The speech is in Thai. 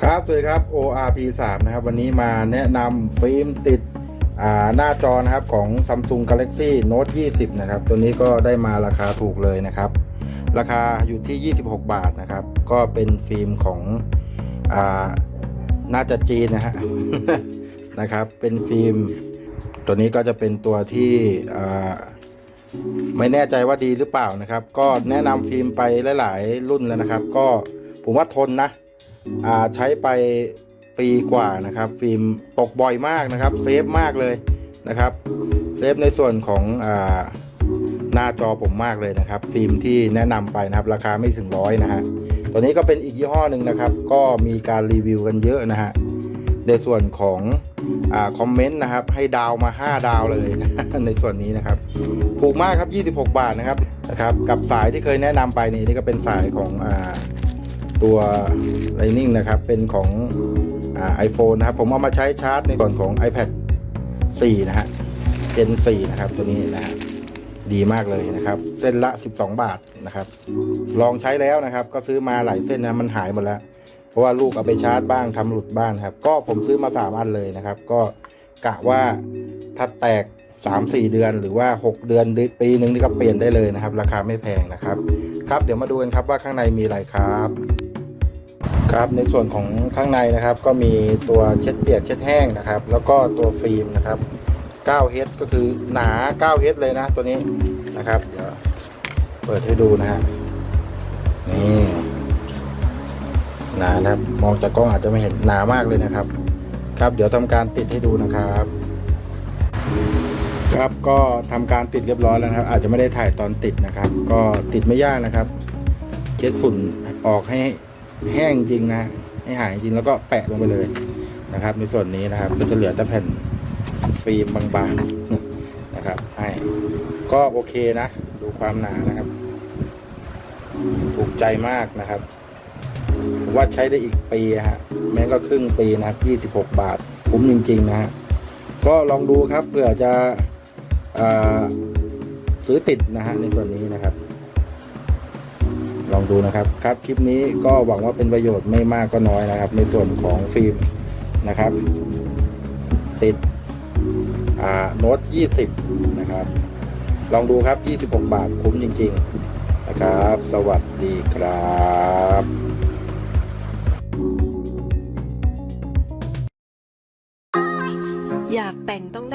ครับ สวัสดีครับ ORP 3นะครับ วันนี้มาแนะนำฟิล์มติดหน้าจอนะครับของ Samsung Galaxy Note 20 นะครับ ตัวนี้ก็ได้มาราคาถูกเลยนะครับ ราคาอยู่ที่ 26 บาทนะครับ ก็เป็นฟิล์มของอน่าจะจีนนะฮะนะครับ เป็นฟิล์ม ตัวนี้ก็จะเป็นตัวที่ไม่แน่ใจว่าดีหรือเปล่านะครับ ก็แนะนำฟิล์มไปหลาย ๆ รุ่นแล้วนะครับ ก็ผมว่าทนนะ ใช้ไปปีกว่านะครับ ฟิล์มตกบ่อยมากนะครับเซฟมากเลยนะครับเซฟในส่วนของอหน้าจอผมมากเลยนะครับ ฟิล์มที่แนะนำไปนะครับ ราคาไม่ถึงร้อยนะฮะตัวนี้ก็เป็นอีกยี่ห้อหนึ่งนะครับ ก็มีการรีวิวกันเยอะนะฮะในส่วนของอคอมเมนต์นะครับ ให้ดาวมา 5 ดาวเลยนะในส่วนนี้นะครับถูกมากครับ 26 บาทนะครับนะครับ กับสายที่เคยแนะนำไปนี่นี่ก็เป็นสายของอ ตัว Lightning นะครับ เป็นของไอ่า iPhone นะครับ ผมเอามาใช้ชาร์จในส่วนของ iPad 4 นะฮะ Gen 4 นะครับ ตัวนี้นะฮะดีมากเลยนะครับ เส้นละ 12 บาทนะครับ ลองใช้แล้วนะครับ ก็ซื้อมาหลายเส้นนะมันหายหมดแล้ว เพราะว่าลูกเอาไปชาร์จบ้างทำหลุดบ้างครับ ก็ผมซื้อมา3อันเลยนะครับ ก็กะว่าถ้าแตก 3-4เดือนหรือว่า 6 เดือนหรือปีหนึ่งนี่ก็เปลี่ยนได้เลยนะครับ ราคาไม่แพงนะครับ ครับเดี๋ยวมาดูกันครับว่าข้างในมีอะไรครับ ครับในส่วนของข้างในนะครับ ก็มีตัวเช็ดเปียกเช็ดแห้งนะครับ แล้วก็ตัวฟิล์มนะครับ 9H ก็คือหนา 9H เลยนะตัวนี้นะครับ เดี๋ยวเปิดให้ดูนะฮะนี่หนานะครับ มองจากกล้องอาจจะไม่เห็นหนามากเลยนะครับ ครับ เดี๋ยวทำการติดให้ดูนะครับ ครับก็ทำการติดเรียบร้อยแล้วนะครับ อาจจะไม่ได้ถ่ายตอนติดนะครับ ก็ติดไม่ยากนะครับเช็ดฝุ่นออกให้แห้งจริงนะ ให้หายจริงแล้วก็แปะลงไปเลยนะครับ ในส่วนนี้นะครับก็จะเหลือแต่แผ่นฟิล์มบางๆนะครับให้ก็โอเคนะ ดูความหนานะครับ ถูกใจมากนะครับว่าใช้ได้อีกปีฮะแม้ก็ครึ่งปีนะครับ26 บาท คุ้มจริง ๆ นะฮะก็ลองดูครับเผื่อจะ ซื้อติดนะฮะในส่วนนี้นะครับ ลองดูนะครับครับคลิปนี้ก็หวังว่าเป็นประโยชน์ไม่มากก็น้อยนะครับ ในส่วนของฟิล์มนะครับ ติดอ่าโน้ต 20 นะครับ ลองดูครับ 26 บาทคุ้มจริง ๆ นะครับ สวัสดีครับอยากแต่งต้อง